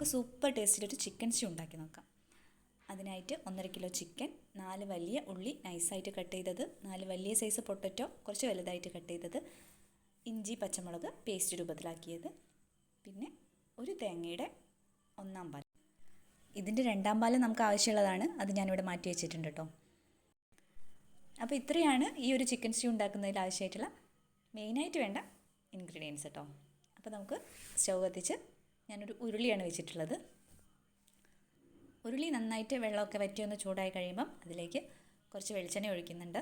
നമുക്ക് super ടേസ്റ്റിലൊരു chicken stew ഉണ്ടാക്കി നോക്കാം. അതിനായിട്ട് ഒന്നര കിലോ ചിക്കൻ നാല് വലിയ ഉള്ളി നൈസായിട്ട് കട്ട് ചെയ്തത്. നാല് വലിയ സൈസ് പൊട്ടറ്റോ കുറച്ച് വലുതായിട്ട് കട്ട് ചെയ്തത്. ഇഞ്ചി പച്ചമുളക് പേസ്റ്റ് രൂപത്തിലാക്കിയത്. പിന്നെ ഒരു തേങ്ങയുടെ ഒന്നാം പാൽ ഇതിന്റെ രണ്ടാം പാൽ നമുക്ക് ആവശ്യമുള്ളതാണ്. അത് ഞാനിവിടെ മാറ്റി വെച്ചിട്ടുണ്ട് കേട്ടോ. അപ്പോൾ ഇത്രയാണ് ഈ ഒരു ചിക്കൻ സ്റ്റൂ ഉണ്ടാക്കുന്നതിൽ ആവശ്യമായിട്ടുള്ള മെയിനായിട്ട് വേണ്ട ഇൻഗ്രീഡിയൻസ് കേട്ടോ. അപ്പോൾ നമുക്ക് സ്റ്റൗ കത്തിച്ച് ഞാനൊരു ഉരുളിയാണ് വെച്ചിട്ടുള്ളത്. ഉരുളി നന്നായിട്ട് വെള്ളമൊക്കെ വറ്റി ഒന്ന് ചൂടായി കഴിയുമ്പം അതിലേക്ക് കുറച്ച് വെളിച്ചെണ്ണ ഒഴിക്കുന്നുണ്ട്.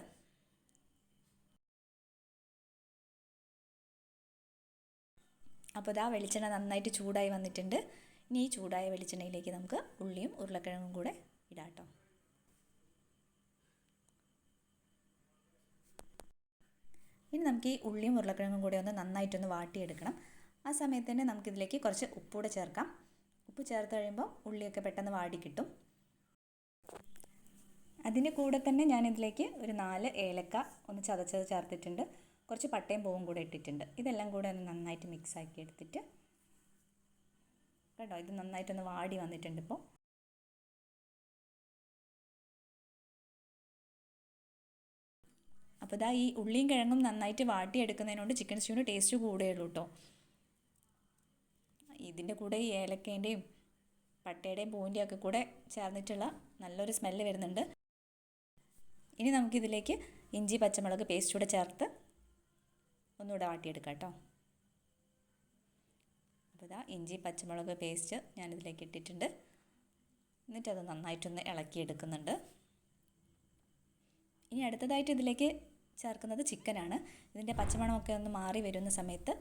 അപ്പോൾ ഇതാ വെളിച്ചെണ്ണ നന്നായിട്ട് ചൂടായി വന്നിട്ടുണ്ട്. ഇനി ഈ ചൂടായ വെളിച്ചെണ്ണയിലേക്ക് നമുക്ക് ഉള്ളിയും ഉരുളക്കിഴങ്ങും കൂടെ ഇടാട്ടോ ഇനി നമുക്ക് ഈ ഉള്ളിയും ഉരുളക്കിഴങ്ങും കൂടെ ഒന്ന് നന്നായിട്ടൊന്ന് വാട്ടിയെടുക്കണം. ആ സമയത്ത് തന്നെ നമുക്കിതിലേക്ക് കുറച്ച് ഉപ്പൂടെ ചേർക്കാം. ഉപ്പ് ചേർത്ത് കഴിയുമ്പോൾ ഉള്ളിയൊക്കെ പെട്ടെന്ന് വാടി കിട്ടും. അതിന്റെ കൂടെ തന്നെ ഞാനിതിലേക്ക് ഒരു നാല് ഏലക്ക ഒന്ന് ചതച്ചത് ചേർത്തിട്ടുണ്ട്. കുറച്ച് പട്ടയും പൂവും കൂടെ ഇട്ടിട്ടുണ്ട്. ഇതെല്ലാം കൂടെ ഒന്ന് നന്നായിട്ട് മിക്സ് ആക്കി എടുത്തിട്ട് കേട്ടോ ഇത് നന്നായിട്ടൊന്ന് വാടി വന്നിട്ടുണ്ട് ഇപ്പോൾ അപ്പോൾ ഇതാ ഈ ഉള്ളിയും കിഴങ്ങും നന്നായിട്ട് വാട്ടിയെടുക്കുന്നതിനോട് ചിക്കൻ സ്റ്റൂവിന് ടേസ്റ്റ് കൂടുകയുള്ളൂ കേട്ടോ ഇതിന്റെ കൂടെ ഈ ഏലക്കേന്റെയും പട്ടയുടെയും പൂവിന്റെയും ഒക്കെ കൂടെ ചേർന്നിട്ടുള്ള നല്ലൊരു സ്മെല്ല് വരുന്നുണ്ട്. ഇനി നമുക്കിതിലേക്ക് ഇഞ്ചി പച്ചമുളക് പേസ്റ്റ് കൂടെ ചേർത്ത് ഒന്നുകൂടെ വാട്ടിയെടുക്കാം കേട്ടോ. അപ്പോൾ ഇതാ ഇഞ്ചി പച്ചമുളക് പേസ്റ്റ് ഞാനിതിലേക്ക് ഇട്ടിട്ടുണ്ട്. എന്നിട്ട് നന്നായിട്ടൊന്ന് ഇളക്കിയെടുക്കുന്നുണ്ട്. ഇനി അടുത്തതായിട്ട് ഇതിലേക്ക് ചേർക്കുന്നത് ചിക്കനാണ്. ഇതിന്റെ പച്ചമണമൊക്കെ ഒന്ന് മാറി വരുന്ന സമയത്ത്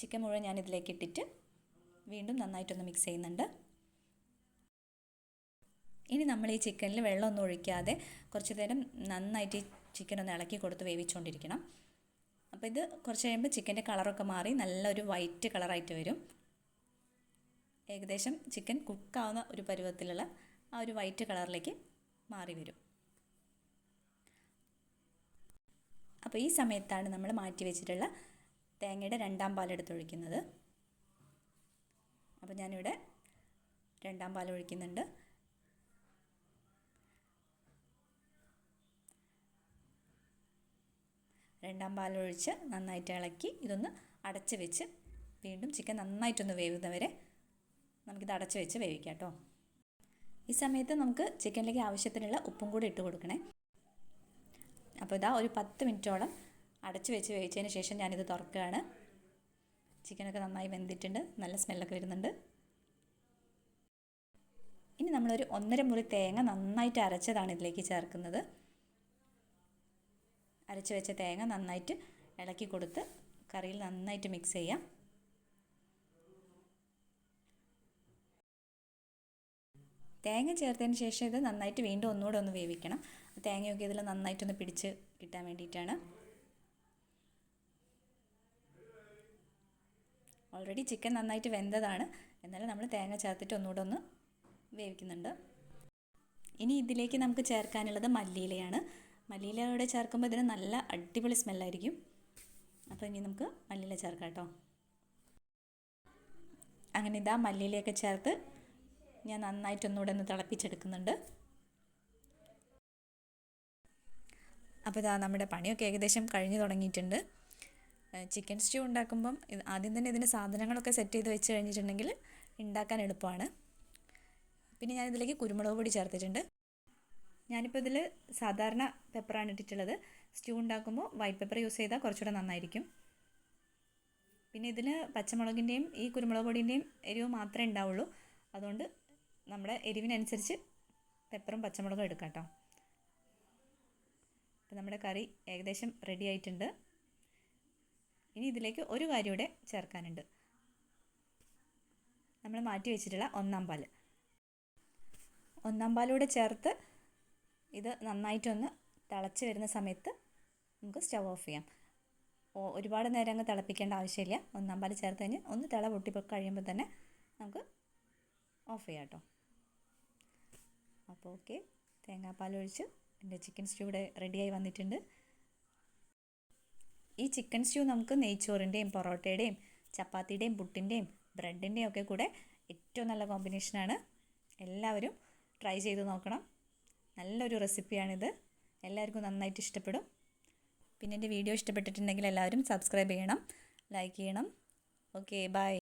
ചിക്കൻ മുഴുവൻ ഞാൻ ഇതിലേക്ക് ഇട്ടിട്ട് വീണ്ടും നന്നായിട്ടൊന്ന് മിക്സ് ചെയ്യുന്നുണ്ട്. ഇനി നമ്മൾ ഈ ചിക്കനിൽ വെള്ളമൊന്നും ഒഴിക്കാതെ കുറച്ച് നേരം നന്നായിട്ട് ഈ ചിക്കൻ ഒന്ന് ഇളക്കി കൊടുത്ത് വേവിച്ചുകൊണ്ടിരിക്കണം അപ്പോൾ ഇത് കുറച്ച് കഴിയുമ്പോൾ ചിക്കന്റെ കളറൊക്കെ മാറി നല്ലൊരു വൈറ്റ് കളറായിട്ട് വരും. ഏകദേശം ചിക്കൻ കുക്കാവുന്ന ഒരു പരുവത്തിലുള്ള ആ ഒരു വൈറ്റ് കളറിലേക്ക് മാറി വരും. അപ്പോൾ ഈ സമയത്താണ് നമ്മൾ മാറ്റി വെച്ചിട്ടുള്ള തേങ്ങയുടെ രണ്ടാം പാലെടുത്ത് ഒഴിക്കുന്നത്. അപ്പോൾ ഞാനിവിടെ രണ്ടാം പാൽ ഒഴിക്കുന്നുണ്ട്. രണ്ടാം പാൽ ഒഴിച്ച് നന്നായിട്ട് ഇളക്കി ഇതൊന്ന് അടച്ച് വെച്ച് വീണ്ടും ചിക്കൻ നന്നായിട്ടൊന്ന് വേവുന്നവരെ നമുക്കിത് അടച്ച് വെച്ച് വേവിക്കാം കേട്ടോ. ഈ സമയത്ത് നമുക്ക് ചിക്കനിലേക്ക് ആവശ്യത്തിനുള്ള ഉപ്പും കൂടി ഇട്ട് കൊടുക്കണേ. അപ്പോൾ ഇതാ ഒരു പത്ത് മിനിറ്റോളം അടച്ച് വെച്ച് വേവിച്ചതിന് ശേഷം ഞാനിത് തുറക്കുകയാണ്. ചിക്കനൊക്കെ നന്നായി വെന്തിട്ടുണ്ട്. നല്ല സ്മെല്ലൊക്കെ വരുന്നുണ്ട്. ഇനി നമ്മളൊരു ഒന്നര മുറി തേങ്ങ നന്നായിട്ട് അരച്ചതാണ് ഇതിലേക്ക് ചേർക്കുന്നത്. അരച്ച് വെച്ച തേങ്ങ നന്നായിട്ട് ഇളക്കി കൊടുത്ത് കറിയിൽ നന്നായിട്ട് മിക്സ് ചെയ്യാം. തേങ്ങ ചേർത്തതിന് ശേഷം ഇത് നന്നായിട്ട് വീണ്ടും ഒന്നുകൂടെ ഒന്ന് വേവിക്കണം. തേങ്ങയൊക്കെ ഇതിൽ നന്നായിട്ടൊന്ന് പിടിച്ച് കിട്ടാൻ വേണ്ടിയിട്ടാണ്. ഓൾറെഡി ചിക്കൻ നന്നായിട്ട് വെന്തതാണ്. എന്നാലും നമ്മൾ തേങ്ങ ചേർത്തിട്ട് ഒന്നുകൂടെ ഒന്ന് വേവിക്കുന്നുണ്ട്. ഇനി ഇതിലേക്ക് നമുക്ക് ചേർക്കാനുള്ളത് മല്ലിയിലയാണ്. മല്ലിയിലയോടെ ചേർക്കുമ്പോൾ ഇതിന് നല്ല അടിപൊളി സ്മെല്ലായിരിക്കും. അപ്പോൾ ഇനി നമുക്ക് മല്ലിയില ചേർക്കാം കേട്ടോ. അങ്ങനെ ഇതാ മല്ലിയിലയൊക്കെ ചേർത്ത് ഞാൻ നന്നായിട്ടൊന്നുകൂടെ ഒന്ന് തിളപ്പിച്ചെടുക്കുന്നുണ്ട്. അപ്പോൾ ഇതാ നമ്മുടെ പണിയൊക്കെ ഏകദേശം കഴിഞ്ഞു തുടങ്ങിയിട്ടുണ്ട്. ചിക്കൻ സ്റ്റൂ ഉണ്ടാക്കുമ്പം ആദ്യം തന്നെ ഇതിന്റെ സാധനങ്ങളൊക്കെ സെറ്റ് ചെയ്ത് വെച്ച് കഴിഞ്ഞിട്ടുണ്ടെങ്കിൽ ഉണ്ടാക്കാൻ എളുപ്പമാണ്. പിന്നെ ഞാനിതിലേക്ക് കുരുമുളക് പൊടി ചേർത്തിട്ടുണ്ട്. ഞാനിപ്പോൾ ഇതിൽ സാധാരണ പെപ്പറാണ് ഇട്ടിട്ടുള്ളത്. സ്റ്റൂ ഉണ്ടാക്കുമ്പോൾ വൈറ്റ് പെപ്പർ യൂസ് ചെയ്താൽ കുറച്ചുകൂടെ നന്നായിരിക്കും. പിന്നെ ഇതിന് പച്ചമുളകിന്റെയും ഈ കുരുമുളക് പൊടിന്റെയും എരിവ് മാത്രമേ ഉണ്ടാവുള്ളൂ. അതുകൊണ്ട് നമ്മുടെ എരിവിനനുസരിച്ച് പെപ്പറും പച്ചമുളകും എടുക്കാം കേട്ടോ. നമ്മുടെ കറി ഏകദേശം റെഡി ആയിട്ടുണ്ട്. ഇനി ഇതിലേക്ക് ഒരു കാര്യം കൂടെ ചേർക്കാനുണ്ട്. നമ്മൾ മാറ്റി വെച്ചിട്ടുള്ള ഒന്നാം പാൽ ഒന്നാം പാലൂടെ ചേർത്ത് ഇത് നന്നായിട്ടൊന്ന് തിളച്ച് വരുന്ന സമയത്ത് നമുക്ക് സ്റ്റവ് ഓഫ് ചെയ്യാം. ഒരുപാട് നേരം അങ്ങ് തിളപ്പിക്കേണ്ട ആവശ്യമില്ല. ഒന്നാം പാൽ ചേർത്ത് കഴിഞ്ഞ് ഒന്ന് തിള പൊട്ടി കഴിയുമ്പോൾ തന്നെ നമുക്ക് ഓഫ് ചെയ്യാം കേട്ടോ. അപ്പോൾ ഓക്കെ തേങ്ങാപ്പാൽ ഒഴിച്ച് എന്റെ ചിക്കൻ സ്റ്റൂ ഇവിടെ റെഡിയായി വന്നിട്ടുണ്ട്. ഈ ചിക്കൻ സ്റ്റ്യൂ നമുക്ക് നെയ്ച്ചോറിന്റെയും പൊറോട്ടയുടെയും ചപ്പാത്തിയുടെയും പുട്ടിന്റെയും ബ്രെഡിന്റെയും ഒക്കെ കൂടെ ഏറ്റവും നല്ല കോമ്പിനേഷനാണ് എല്ലാവരും ട്രൈ ചെയ്ത് നോക്കണം. നല്ലൊരു റെസിപ്പിയാണിത് എല്ലാവർക്കും നന്നായിട്ട് ഇഷ്ടപ്പെടും. പിന്നെ എന്റെ വീഡിയോ ഇഷ്ടപ്പെട്ടിട്ടുണ്ടെങ്കിൽ എല്ലാവരും സബ്സ്ക്രൈബ് ചെയ്യണം ലൈക്ക് ചെയ്യണം. Okay bye